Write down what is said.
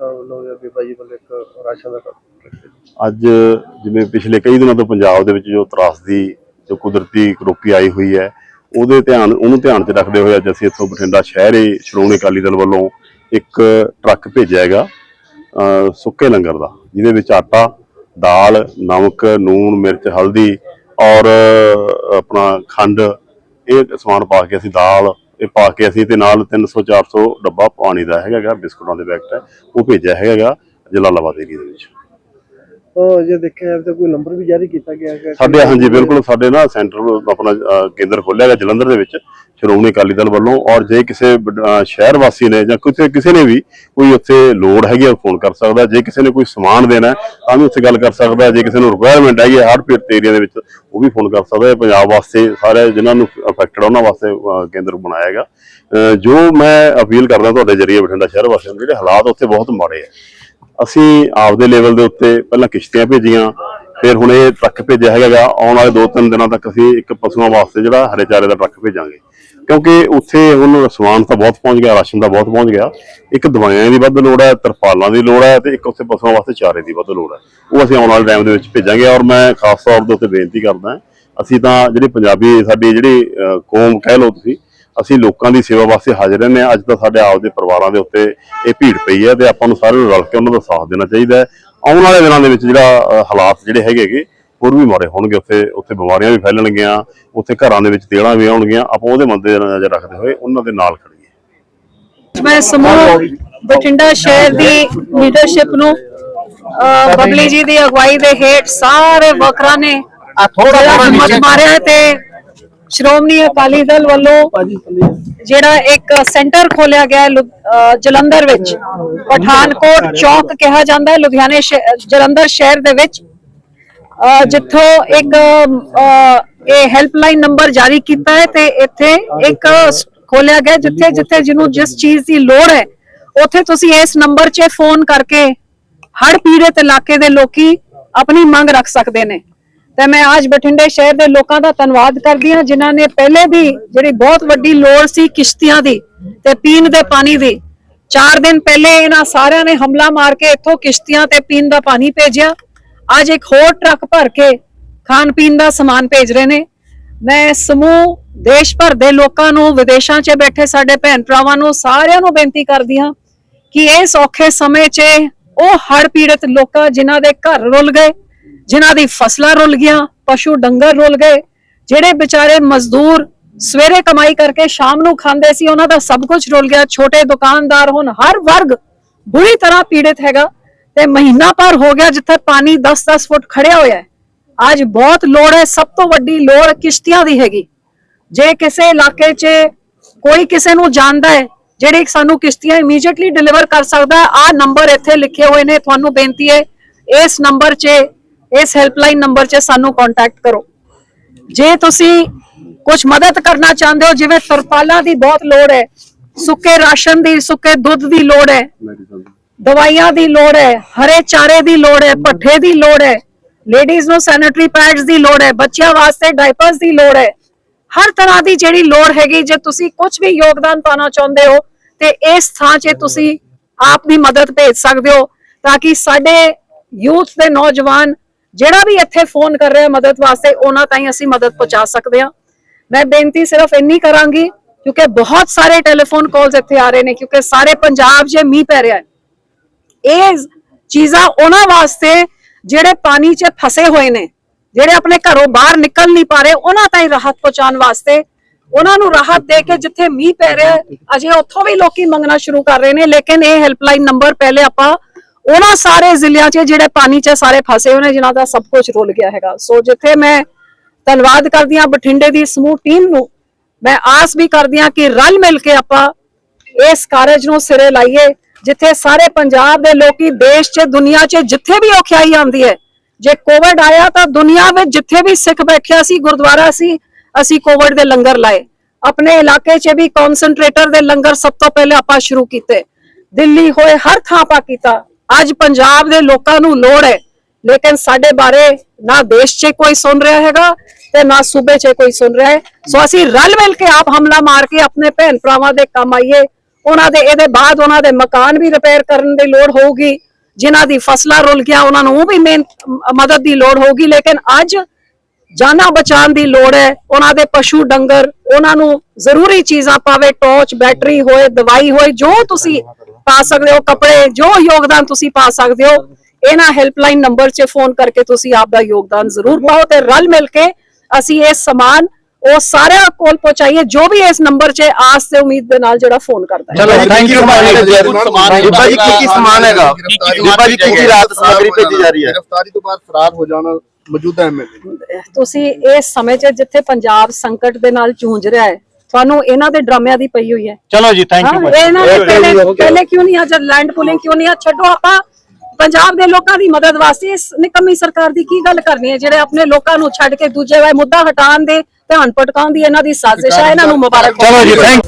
ਸੰਗਤਾਂ ਵੱਲੋਂ ਜਾਂ ਬੀਬਾ ਜੀ ਵੱਲੋਂ ਇੱਕ ਰਾਸ਼ਨ ਦਾ ਅੱਜ ਜਿਵੇਂ ਪਿਛਲੇ ਕਈ ਦਿਨਾਂ ਤੋਂ ਪੰਜਾਬ ਦੇ ਵਿੱਚ ਜੋ ਤਰਾਸਦੀ ਜੋ ਕੁਦਰਤੀ ਕਰੋਪੀ ਆਈ ਹੋਈ ਹੈ, ਉਹਦੇ ਧਿਆਨ, ਉਹਨੂੰ ਧਿਆਨ 'ਚ ਰੱਖਦੇ ਹੋਏ ਅੱਜ ਅਸੀਂ ਇੱਥੋਂ ਬਠਿੰਡਾ ਸ਼ਹਿਰੇ ਸ਼੍ਰੋਮਣੀ ਅਕਾਲੀ ਦਲ ਵੱਲੋਂ ਇੱਕ ਟਰੱਕ ਭੇਜਿਆ ਹੈਗਾ ਸੁੱਕੇ ਲੰਗਰ ਦਾ, ਜਿਹਦੇ ਵਿੱਚ ਆਟਾ, ਦਾਲ, ਨਮਕ ਨੂਣ ਮਿਰਚ, ਹਲਦੀ ਔਰ ਆਪਣਾ ਖੰਡ, ਇਹ ਸਮਾਨ ਪਾ ਕੇ ਅਸੀਂ ਦਾਲ ਇਹ ਪਾ ਕੇ ਅਸੀਂ ਤੇ ਨਾਲ 300 400 ਡੱਬਾ ਪਾਣੀ ਦਾ ਹੈਗਾ ਗਾ, ਬਿਸਕੁਟਾਂ ਦੇ ਪੈਕਟ ਉਹ ਭੇਜਿਆ ਹੈਗਾ ਗਾ ਜਲਾਲਾਬਾਦ ਏਰੀਆ ਦੇ ਵਿੱਚ। ਉਹ ਜੇ ਦੇਖਿਆ ਜਾਵੇ ਤਾਂ ਕੋਈ ਨੰਬਰ ਵੀ ਜਾਰੀ ਕੀਤਾ ਗਿਆ ਹੈ ਸਾਡੇ ਹਾਂਜੀ ਬਿਲਕੁਲ ਸਾਡੇ ਨਾ ਸੈਂਟਰ ਆਪਣਾ ਅਹ, ਕੇਂਦਰ ਖੋਲਿਆ ਗਿਆ ਜਲੰਧਰ ਦੇ ਵਿੱਚ ਸ਼੍ਰੋਮਣੀ ਅਕਾਲੀ ਦਲ ਵੱਲੋਂ ਔਰ ਜੇ ਕਿਸੇ ਵੱਡ- ਅਹ, ਸ਼ਹਿਰ ਵਾਸੀ ਨੇ ਜਾਂ ਕਿਸੇ ਕਿਸੇ ਨੇ ਵੀ ਕੋਈ ਉੱਥੇ ਲੋੜ ਹੈਗੀ ਆ ਫੋਨ ਕਰ ਸਕਦਾ। ਜੇ ਕਿਸੇ ਨੇ ਕੋਈ ਸਮਾਨ ਦੇਣਾ ਹੈ, ਤਾਂ ਵੀ ਉੱਥੇ ਗੱਲ ਕਰ ਸਕਦਾ ਹੈ। ਜੇ ਕਿਸੇ ਨੂੰ ਰਿਕੁਆਇਰਮੈਂਟ ਹੈਗੀ ਹੈ ਹਰ ਪੀੜਤ ਏਰੀਆ ਦੇ ਵਿੱਚ ਉਹ ਵੀ ਫੋਨ ਕਰ ਸਕਦਾ ਹੈ। ਪੰਜਾਬ ਵਾਸਤੇ ਸਾਰੇ ਜਿਨ੍ਹਾਂ ਨੂੰ ਅਫੈਕਟਡ ਉਹਨਾਂ ਵਾਸਤੇ ਅਹ, ਕੇਂਦਰ ਬਣਾਇਆ ਹੈਗਾ। ਅਹ, ਜੋ ਮੈਂ ਅਪੀਲ ਕਰਦਾ ਤੁਹਾਡੇ ਜਰੀਏ ਬਠਿੰਡਾ ਸ਼ਹਿਰ ਵਾਸੀਆਂ ਨੂੰ ਜਿਹੜੇ ਹਾਲਾਤ ਉੱਥੇ ਬਹੁਤ ਮਾੜੇ ਆ ਅਸੀਂ ਆਪਦੇ ਲੈਵਲ ਦੇ ਉੱਤੇ ਪਹਿਲਾਂ ਕਿਸ਼ਤੀਆਂ ਭੇਜੀਆਂ, ਫਿਰ ਹੁਣ ਇਹ ਟਰੱਕ ਭੇਜਿਆ ਹੈਗਾ ਗਾ। ਆਉਣ ਵਾਲੇ 2-3 ਦਿਨਾਂ ਤੱਕ ਅਸੀਂ ਇੱਕ ਪਸ਼ੂਆਂ ਵਾਸਤੇ ਜਿਹੜਾ ਹਰੇ ਚਾਰੇ ਦਾ ਟਰੱਕ ਭੇਜਾਂਗੇ ਕਿਉਂਕਿ ਉੱਥੇ ਹੁਣ ਸਮਾਨ ਤਾਂ ਬਹੁਤ ਪਹੁੰਚ ਗਿਆ, ਰਾਸ਼ਨ ਦਾ ਬਹੁਤ ਪਹੁੰਚ ਗਿਆ ਇੱਕ ਦਵਾਈਆਂ ਦੀ ਵੱਧ ਲੋੜ ਹੈ, ਤਰਪਾਲਾਂ ਦੀ ਲੋੜ ਹੈ ਤੇ ਇੱਕ ਉੱਥੇ ਪਸ਼ੂਆਂ ਵਾਸਤੇ ਚਾਰੇ ਦੀ ਵੱਧ ਲੋੜ ਹੈ ਉਹ ਅਸੀਂ ਆਉਣ ਵਾਲੇ ਟਾਈਮ ਦੇ ਵਿੱਚ ਭੇਜਾਂਗੇ ਔਰ ਮੈਂ ਖਾਸ ਤੌਰ ਦੇ ਉੱਤੇ ਬੇਨਤੀ ਕਰਦਾ, ਅਸੀਂ ਤਾਂ ਜਿਹੜੀ ਪੰਜਾਬੀ ਸਾਡੀ ਜਿਹੜੀ ਕੌਮ ਕਹਿ ਲਓ ਤੁਸੀਂ ਅਸੀਂ ਲੋਕਾਂ ਦੀ ਸੇਵਾ ਵਾਸਤੇ ਹਾਜ਼ਰ ਰਹਿੰਦੇ ਹਾਂ। ਅੱਜ ਤਾਂ ਸਾਡੇ ਆਪਦੇ ਪਰਿਵਾਰਾਂ ਦੇ ਉੱਤੇ ਇਹ ਭੀੜ ਪਈ ਹੈ ਤੇ ਆਪਾਂ ਨੂੰ ਸਾਰਿਆਂ ਨੂੰ ਰਲ ਕੇ ਉਹਨਾਂ ਦਾ ਸਾਥ ਦੇਣਾ ਚਾਹੀਦਾ ਹੈ। ਆਉਣ ਵਾਲੇ ਦਿਨਾਂ ਦੇ ਵਿੱਚ ਜਿਹੜਾ ਹਾਲਾਤ ਜਿਹੜੇ ਹੈਗੇਗੇ ਹੋਰ ਵੀ ਮਾੜੇ ਹੋਣਗੇ। ਉੱਥੇ ਉੱਥੇ ਬਿਮਾਰੀਆਂ ਵੀ ਫੈਲਣਗੀਆਂ ਉੱਥੇ ਘਰਾਂ ਦੇ ਵਿੱਚ ਤੇੜਾਂ ਵੀ ਆਉਣਗੀਆਂ। ਆਪਾਂ ਉਹਦੇ ਮੰਦੇ ਨਜ਼ਰ ਰੱਖਦੇ ਹੋਏ ਉਹਨਾਂ ਦੇ ਨਾਲ ਖੜੀਏ ਮੈਂ ਸਮੂਹ ਬਠਿੰਡਾ ਸ਼ਹਿਰ ਦੀ ਲੀਡਰਸ਼ਿਪ ਨੂੰ ਬਬਲੀ ਜੀ ਦੀ ਅਗਵਾਈ ਦੇ ਹੇਠ ਸਾਰੇ ਵਰਕਰਾਂ ਨੇ ਥੋੜਾ ਹਿੰਮਤ ਮਾਰਿਆ ਤੇ ਸ਼੍ਰੋਮਣੀ ਅਕਾਲੀ ਦਲ ਵੱਲੋਂ ਜਿਹੜਾ ਇੱਕ ਸੈਂਟਰ ਖੋਲਿਆ ਗਿਆ ਹੈ ਜਲੰਧਰ ਵਿੱਚ ਪਠਾਨਕੋਟ ਚੌਕ ਕਿਹਾ ਜਾਂਦਾ ਹੈ ਲੁਧਿਆਣੇ ਜਲੰਧਰ ਸ਼ਹਿਰ ਦੇ ਵਿੱਚ ਜਿੱਥੋਂ ਇੱਕ ਇਹ ਹੈਲਪਲਾਈਨ ਨੰਬਰ ਜਾਰੀ ਕੀਤਾ ਹੈ ਤੇ ਇੱਥੇ ਇੱਕ ਖੋਲਿਆ ਗਿਆ ਜਿੱਥੇ ਜਿੱਥੇ ਜਿਹਨੂੰ ਜਿਸ ਚੀਜ਼ ਦੀ ਲੋੜ ਹੈ ਉੱਥੇ ਤੁਸੀਂ ਇਸ ਨੰਬਰ 'ਚ ਫੋਨ ਕਰਕੇ ਹੜ ਪੀੜਤ ਇਲਾਕੇ ਦੇ ਲੋਕੀ ਆਪਣੀ ਮੰਗ ਰੱਖ ਸਕਦੇ ਨੇ। ਤੇ ਮੈਂ ਅੱਜ ਬਠਿੰਡੇ ਸ਼ਹਿਰ ਦੇ ਲੋਕਾਂ ਦਾ ਧੰਨਵਾਦ ਕਰਦੀ ਹਾਂ, ਜਿਨ੍ਹਾਂ ਨੇ ਪਹਿਲੇ ਵੀ ਜਿਹੜੀ ਬਹੁਤ ਵੱਡੀ ਲੋੜ ਸੀ ਕਿਸ਼ਤੀਆਂ ਦੀ ਤੇ ਪੀਣ ਦੇ ਪਾਣੀ ਦੀ 4 ਦਿਨ ਪਹਿਲੇ ਇਹਨਾਂ ਸਾਰਿਆਂ ਨੇ ਹਮਲਾ ਮਾਰ ਕੇ ਇੱਥੋਂ ਕਿਸ਼ਤੀਆਂ ਤੇ ਪੀਣ ਦਾ ਪਾਣੀ ਭੇਜਿਆ। ਅੱਜ ਇੱਕ ਹੋਰ ਟਰੱਕ ਭਰ ਕੇ ਖਾਣ ਪੀਣ ਦਾ ਸਮਾਨ ਭੇਜ ਰਹੇ ਨੇ। ਮੈਂ ਸਮੂਹ ਦੇਸ਼ ਭਰ ਦੇ ਲੋਕਾਂ ਨੂੰ, ਵਿਦੇਸ਼ਾਂ 'ਚ ਬੈਠੇ ਸਾਡੇ ਭੈਣ ਭਰਾਵਾਂ ਨੂੰ ਸਾਰਿਆਂ ਨੂੰ ਬੇਨਤੀ ਕਰਦੀ ਹਾਂ ਕਿ ਇਸ ਔਖੇ ਸਮੇਂ 'ਚ ਉਹ ਹੜ ਪੀੜਤ ਲੋਕਾਂ ਜਿਨ੍ਹਾਂ ਦੇ ਘਰ ਰੁਲ ਗਏ ਜਿਨ੍ਹਾਂ ਦੀ ਫਸਲਾਂ ਰੁਲ ਗਈਆਂ, ਪਸ਼ੂ ਡੰਗਰ ਰੁਲ ਗਏ, ਜਿਹੜੇ ਵਿਚਾਰੇ ਮਜ਼ਦੂਰ ਸਵੇਰੇ ਕਮਾਈ ਕਰਕੇ ਸ਼ਾਮ ਨੂੰ ਖਾਂਦੇ ਸੀ, ਉਹਨਾਂ ਦਾ ਸਭ ਕੁਝ ਰੁਲ ਗਿਆ। ਛੋਟੇ ਦੁਕਾਨਦਾਰ ਹੁਣ ਹਰ ਵਰਗ ਬੁਰੀ ਤਰ੍ਹਾਂ ਪੀੜਿਤ ਹੈਗਾ ਤੇ ਮਹੀਨਾ ਭਰ ਹੋ ਗਿਆ ਜਿੱਥੇ ਪਾਣੀ 10-10 ਫੁੱਟ ਖੜਿਆ ਹੋਇਆ ਹੈ। ਅੱਜ ਬਹੁਤ ਲੋੜ ਹੈ, ਸਭ ਤੋਂ ਵੱਡੀ ਲੋੜ ਕਿਸ਼ਤੀਆਂ ਦੀ ਹੈਗੀ। ਜੇ ਕਿਸੇ ਇਲਾਕੇ 'ਚ ਕੋਈ ਕਿਸੇ ਨੂੰ ਜਾਣਦਾ ਹੈ, ਜਿਹੜੇ ਸਾਨੂੰ ਕਿਸ਼ਤੀਆਂ ਇਮੀਡੀਏਟਲੀ ਡਿਲੀਵਰ ਕਰ ਸਕਦਾ ਆ ਨੰਬਰ ਇੱਥੇ ਲਿਖੇ ਹੋਏ ਨੇ, ਤੁਹਾਨੂੰ ਬੇਨਤੀ ਹੈ, ਇਸ ਨੰਬਰ 'ਚ ਇਸ ਹੈਲਪਲਾਈਨ ਨੰਬਰ 'ਚ ਸਾਨੂੰ ਕੰਟੈਕਟ ਕਰੋ। ਜੇ ਤੁਸੀਂ ਕੁਝ ਮਦਦ ਕਰਨਾ ਚਾਹੁੰਦੇ ਹੋ, ਜਿਵੇਂ ਤਰਪਾਲਾਂ ਦੀ ਬਹੁਤ ਲੋੜ ਹੈ, ਸੁੱਕੇ ਰਾਸ਼ਨ ਦੀ, ਸੁੱਕੇ ਦੁੱਧ ਦੀ ਲੋੜ ਹੈ, ਦਵਾਈਆਂ ਦੀ ਲੋੜ ਹੈ, ਹਰੇ ਚਾਰੇ ਦੀ ਲੋੜ ਹੈ ਪੱਠੇ ਦੀ ਲੋੜ ਹੈ ਲੇਡੀਜ਼ ਨੂੰ ਸੈਨੀਟਰੀ ਪੈਡਸ ਦੀ ਲੋੜ ਹੈ, ਬੱਚਿਆਂ ਵਾਸਤੇ ਡਾਈਪਰਸ ਦੀ ਲੋੜ ਹੈ, ਹਰ ਤਰ੍ਹਾਂ ਦੀ ਜਿਹੜੀ ਲੋੜ ਹੈਗੀ, ਜੇ ਤੁਸੀਂ ਕੁਝ ਵੀ ਯੋਗਦਾਨ ਪਾਣਾ ਚਾਹੁੰਦੇ ਹੋ, ਤੇ ਇਸ ਥਾਂ 'ਚ ਤੁਸੀਂ ਆਪ ਦੀ ਮਦਦ ਭੇਜ ਸਕਦੇ ਹੋ, ਤਾਂ ਕਿ ਸਾਡੇ ਯੂਥ ਦੇ ਨੌਜਵਾਨ ਜਿਹੜਾ ਵੀ ਇੱਥੇ ਫੋਨ ਕਰ ਰਿਹਾ ਮਦਦ ਵਾਸਤੇ, ਉਹਨਾਂ ਤਾਈਂ ਅਸੀਂ ਮਦਦ ਪਹੁੰਚਾ ਸਕਦੇ ਹਾਂ। ਮੈਂ ਬੇਨਤੀ ਸਿਰਫ ਇੰਨੀ ਕਰਾਂਗੀ, ਕਿਉਂਕਿ ਬਹੁਤ ਸਾਰੇ ਟੈਲੀਫੋਨ ਕਾਲਸ ਇੱਥੇ ਆ ਰਹੇ ਨੇ, ਕਿਉਂਕਿ ਸਾਰੇ ਪੰਜਾਬ 'ਚ ਮੀਂਹ ਪੈ ਰਿਹਾ ਹੈ। ਇਹ ਚੀਜ਼ਾਂ ਉਹਨਾਂ ਵਾਸਤੇ ਜਿਹੜੇ ਪਾਣੀ 'ਚ ਫਸੇ ਹੋਏ ਨੇ, ਜਿਹੜੇ ਆਪਣੇ ਘਰੋਂ ਬਾਹਰ ਨਿਕਲ ਨਹੀਂ ਪਾ ਰਹੇ, ਉਹਨਾਂ ਤਾਈਂ ਰਾਹਤ ਪਹੁੰਚਾਉਣ ਵਾਸਤੇ, ਉਹਨਾਂ ਨੂੰ ਰਾਹਤ ਦੇ ਕੇ ਜਿੱਥੇ ਮੀਂਹ ਪੈ ਰਿਹਾ ਅਜੇ ਉੱਥੋਂ ਵੀ ਲੋਕੀ ਮੰਗਣਾ ਸ਼ੁਰੂ ਕਰ ਰਹੇ ਨੇ, ਲੇਕਿਨ ਇਹ ਹੈਲਪਲਾਈਨ ਨੰਬਰ ਪਹਿਲੇ ਆਪਾਂ ਉਹਨਾਂ ਸਾਰੇ ਜ਼ਿਲ੍ਹਿਆਂ 'ਚ ਜਿਹੜੇ ਪਾਣੀ 'ਚ ਸਾਰੇ ਫਸੇ ਹੋਏ ਨੇ, ਜਿਨ੍ਹਾਂ ਦਾ ਸਭ ਕੁਝ ਰੁਲ ਗਿਆ ਹੈਗਾ। ਸੋ ਜਿੱਥੇ ਮੈਂ ਧੰਨਵਾਦ ਕਰਦੀ ਹਾਂ ਬਠਿੰਡੇ ਦੀ ਸਮੂਹ ਟੀਮ ਨੂੰ, ਮੈਂ ਆਸ ਵੀ ਕਰਦੀ ਹਾਂ ਕਿ ਰਲ ਮਿਲ ਕੇ ਆਪਾਂ ਇਸ ਕਾਰਜ ਨੂੰ ਸਿਰੇ ਲਾਈਏ, ਜਿੱਥੇ ਸਾਰੇ ਪੰਜਾਬ ਦੇ ਲੋਕੀ ਦੇਸ਼ 'ਚ, ਦੁਨੀਆ 'ਚ ਜਿੱਥੇ ਵੀ ਔਖਿਆਈ ਆਉਂਦੀ ਹੈ, ਜੇ ਕੋਵਿਡ ਆਇਆ ਤਾਂ ਦੁਨੀਆ ਵਿੱਚ ਜਿੱਥੇ ਵੀ ਸਿੱਖ ਬੈਠਿਆ ਸੀ, ਗੁਰਦੁਆਰਾ ਸੀ, ਅਸੀਂ ਕੋਵਿਡ ਦੇ ਲੰਗਰ ਲਾਏ। ਆਪਣੇ ਇਲਾਕੇ 'ਚ ਵੀ ਕਨਸੈਂਟਰੇਟਰ ਦੇ ਲੰਗਰ ਸਭ ਤੋਂ ਪਹਿਲੇ ਆਪਾਂ ਸ਼ੁਰੂ ਕੀਤੇ। ਦਿੱਲੀ ਹੋਏ ਹਰ ਥਾਂ ਆਪਾਂ ਕੀਤਾ। ਅੱਜ ਪੰਜਾਬ ਦੇ ਲੋਕਾਂ ਨੂੰ ਲੋੜ ਹੈ। ਲੇਕਿਨ ਸਾਡੇ ਬਾਰੇ ਨਾ ਦੇਸ਼ 'ਚ ਕੋਈ ਸੁਣ ਰਿਹਾ ਹੈਗਾ ਤੇ ਨਾ ਸੂਬੇ 'ਚ ਕੋਈ ਸੁਣ ਰਿਹਾ ਹੈ। ਸੋ ਅਸੀਂ ਰਲ ਮਿਲ ਕੇ ਆਪ ਹਮਲਾ ਮਾਰ ਕੇ ਆਪਣੇ ਭੈਣ ਭਰਾਵਾਂ ਦੇ ਕੰਮ ਆਈਏ। ਉਹਨਾਂ ਦੇ ਇਹਦੇ ਬਾਅਦ ਉਹਨਾਂ ਦੇ ਮਕਾਨ ਵੀ ਰਿਪੇਅਰ ਕਰਨ ਦੀ ਲੋੜ ਹੋਊਗੀ। ਜਿਨ੍ਹਾਂ ਦੀ ਫਸਲਾਂ ਰੁਲ ਗਿਆ ਉਹਨਾਂ ਨੂੰ ਉਹ ਵੀ ਮੇਨ ਮਦਦ ਦੀ ਲੋੜ ਹੋਊਗੀ। ਲੇਕਿਨ ਅੱਜ ਜਾਨਾਂ ਬਚਾਉਣ ਦੀ ਲੋੜ ਹੈ। ਉਹਨਾਂ ਦੇ ਪਸ਼ੂ ਡੰਗਰ, ਉਹਨਾਂ ਨੂੰ ਜ਼ਰੂਰੀ ਚੀਜ਼ਾਂ ਪਾਵੇ, ਟੋਰਚ, ਬੈਟਰੀ ਹੋਏ, ਦਵਾਈ ਹੋਏ, ਜੋ ਤੁਸੀਂ ਪਾ ਸਕਦੇ ਹੋ ਕੱਪੜੇ ਜੋ ਯੋਗਦਾਨ ਤੁਸੀਂ ਪਾ ਸਕਦੇ ਹੋ ਇਹਨਾਂ ਹੈਲਪਲਾਈਨ ਨੰਬਰ 'ਚ ਫੋਨ ਕਰਕੇ ਤੁਸੀਂ ਆਪ ਦਾ ਯੋਗਦਾਨ ਜ਼ਰੂਰ ਪਾਓ ਤੇ ਰਲ ਮਿਲ ਕੇ ਅਸੀਂ ਇਹ ਸਮਾਨ ਉਹ ਸਾਰਿਆਂ ਕੋਲ ਪਹੁੰਚਾਈਏ ਜੋ ਵੀ ਇਸ ਨੰਬਰ 'ਚ ਆਸ ਤੇ ਉਮੀਦ ਦੇ ਨਾਲ ਜਿਹੜਾ ਫੋਨ ਕਰਦਾ ਹੈ। ਚਲੋ ਥੈਂਕ ਯੂ ਬੀਬਾ ਜੀ ਕੀ ਕੀ ਸਮਾਨ ਹੈਗਾ? ਬੀਬਾ ਜੀ ਕੀ ਕੀ ਰਾਤ ਸਮਗਰੀ ਭੇਜੀ ਜਾ ਰਹੀ ਹੈ। ਗ੍ਰਿਫਤਾਰੀ ਤੋਂ ਬਾਅਦ ਫਰਾਰ ਹੋ ਜਾਣਾ ਮੌਜੂਦਾ ਐਮਐਲਏ ਤੁਸੀਂ ਇਸ ਸਮੇਂ 'ਚ ਜਿੱਥੇ ਪੰਜਾਬ ਸੰਕਟ ਦੇ ਨਾਲ ਜੂਝ ਰਿਹਾ ਹੈ ਤੁਹਾਨੂੰ ਇਹਨਾਂ ਦੇ ਡਰਾਮਿਆਂ ਦੀ ਪਈ ਹੋਈ ਹੈ। ਚਲੋ ਜੀ ਥੈਂਕ ਹਾਂ ਇਹਨਾਂ ਨੇ ਪਹਿਲੇ ਪਹਿਲੇ ਕਿਉਂ ਨਹੀਂ ਅੱਜ ਲੈਂਡ ਪੁਲਿੰਗ ਕਿਉਂ ਨਹੀਂ ਆ? ਛੱਡੋ ਆਪਾਂ। ਪੰਜਾਬ ਦੇ ਲੋਕਾਂ ਦੀ ਮਦਦ ਵਾਸਤੇ ਇਸ ਨਿਕੰਮੀ ਸਰਕਾਰ ਦੀ ਕੀ ਗੱਲ ਕਰਨੀ ਹੈ? ਜਿਹੜੇ ਆਪਣੇ ਲੋਕਾਂ ਨੂੰ ਛੱਡ ਕੇ ਦੂਜੇ ਵਾਏ ਮੁੱਦਾ ਹਟਾਉਣ ਦੇ ਧਿਆਨ ਭਟਕਾਉਣ ਦੀ ਇਹਨਾਂ ਦੀ ਸਾਜ਼ਿਸ਼ ਹੈ। ਇਹਨਾਂ ਨੂੰ ਮੁਬਾਰਕ ਚਲੋ ਜੀ ਥੈਂਕ